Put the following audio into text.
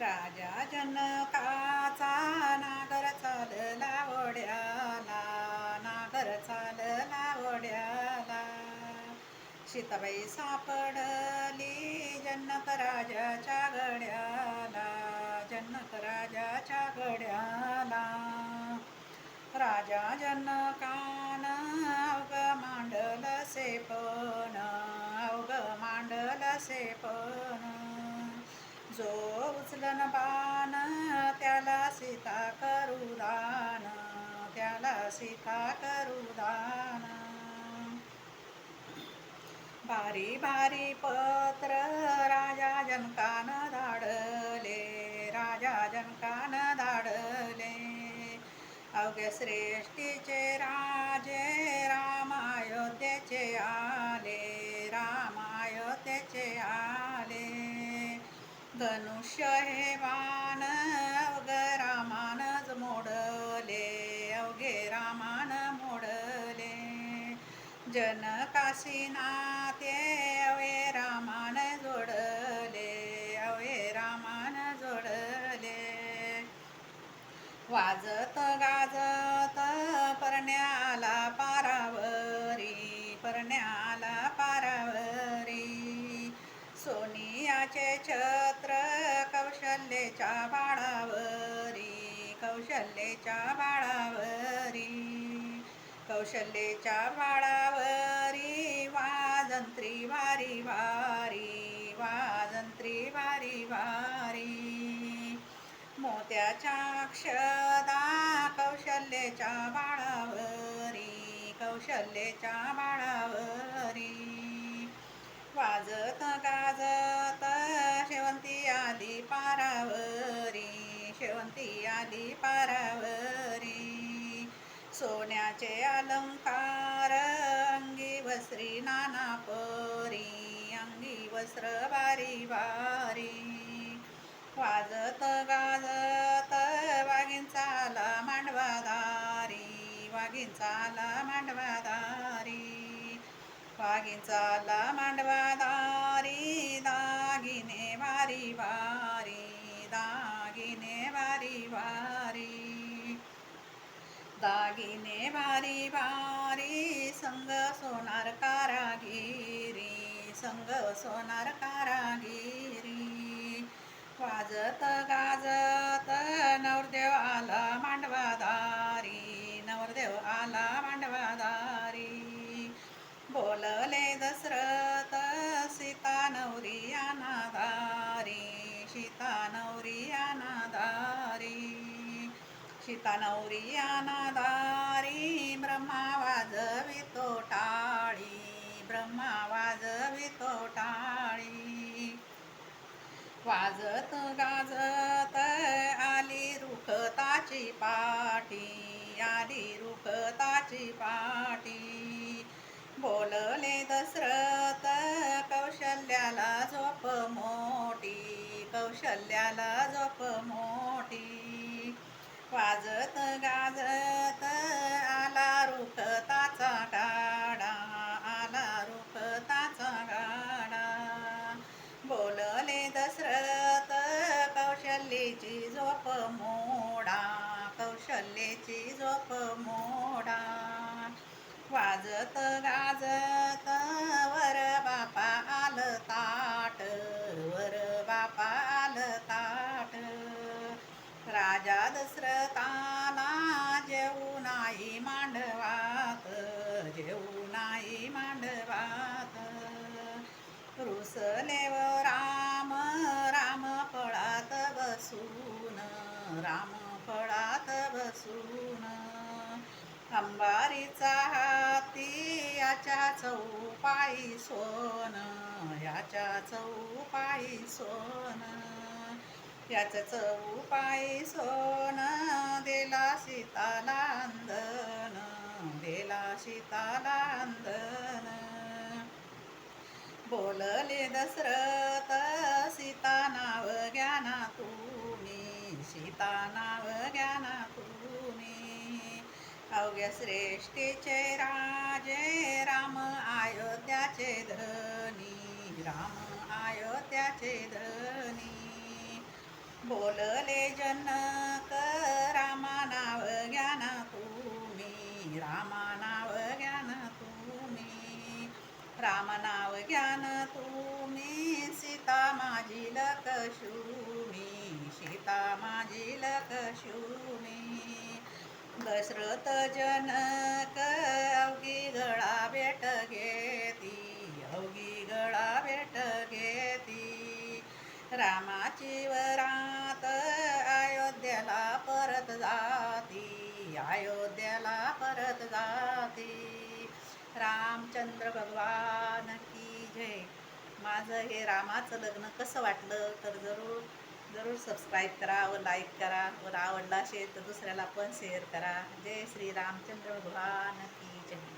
राजा जनकाचा नागर चालला ओढ्याला नागर चालला ओढ्याला. सीताबाई सापडली जनक राजाच्या गड्याला जनक राजाच्या गड्याला. राजा जनकान अवघ मांडल सेपन अवघ मांडल सेपन. जो उचलन बाण त्याला सीता करू दान त्याला सीता करू दान भारी भारी पत्र राजा जनकान धाडले राजा जनकान धाडले. अवघे श्रेष्ठीचे राजे रामायोध्येचे आले रामायोध्येचे आले धनुष्य हे मान अवघे रामानच मोडले अवघे रामान मोडले. जनकाशी नाते अवे रामान जोडले अवे रामान जोडले. वाजत गाजत परण्या सोनियाचे छत्र कौशल्येच्या बाळावरी कौशल्येच्या बाळावरी कौशल्येच्या बाळावरी वाजंत्री वारी वारी वाजंत्री वारी वारी. मोत्याच्या अक्षदा कौशल्येच्या बाळावरी कौशल्येच्या बाळावरी. वाजत गाजत शेवंती आली पारावरी शेवंती आली पारावरी. सोन्याचे अलंकार अंगी वस्त्री नाना परी अंगी वस्त्र बारी बारी. वाजत गाजत वाघिंचाला मांडवादारी वाघिंचाला मांडवादारी बागिंचारला मांडवा दारी दागिने भारी वारी दागिने वारी वारी. दागिने वारी वारी संग सोनार कारागिरी संग सोनार कारागिरी. वाजत गाजत सीता नवरी अनादारी ब्रह्मा वाजवितो टाळी ब्रह्मा वाजवितो टाळी वाजत गाजत आली रुखताची पाटी आली रुखताची पाटी. बोलले दशरथ कौशल्याला झोप मोठी कौशल्याला झोप मोठी. वाजत गाजत आला रुखताचा गाडा आला रुखताचा गाडा. बोलले दशरथ कौशल्याची झोप मोडा कौशल्याची झोप मोडा. वाजत गाजत नाही मांडवात जेऊ नाही मांडवात रुसलेव राम राम फळात बसून राम फळात बसून. अंबारीचा हाती याच्या चौपाई सोन याच्या चौपाई सोन. याच चौपाई सोन देला सीतालांदन दिला सीतालांदन. बोलले दशरथ सीता नाव ज्ञाना तुम्ही सीता नाव ज्ञाना तुम्ही. अवघ्या श्रेष्ठीचे राजे राम अयोध्याचे धनी राम अयोध्याचे धनी. बोलले जनक रामा नाव घ्या ना तुम्ही. रामा नाव घ्या ना तुम्ही. राम नाव घ्या ना तुम्ही. सीता माझी लकशुमी सीता माझी लकशुमी दशरथ जनक अवघी गळा भेट घेती. अवघी गळा भेट घेती. रामाची व अयोध्येला परत जाती अयोध्येला परत जाती. रामचंद्र भगवान की जय. माझं हे रामाचं लग्न कसं वाटलं तर जरूर जरूर सबस्क्राईब करा व लाईक करा. व आवडला असेल तर दुसऱ्याला पण शेअर करा. जय श्री रामचंद्र भगवान की जय.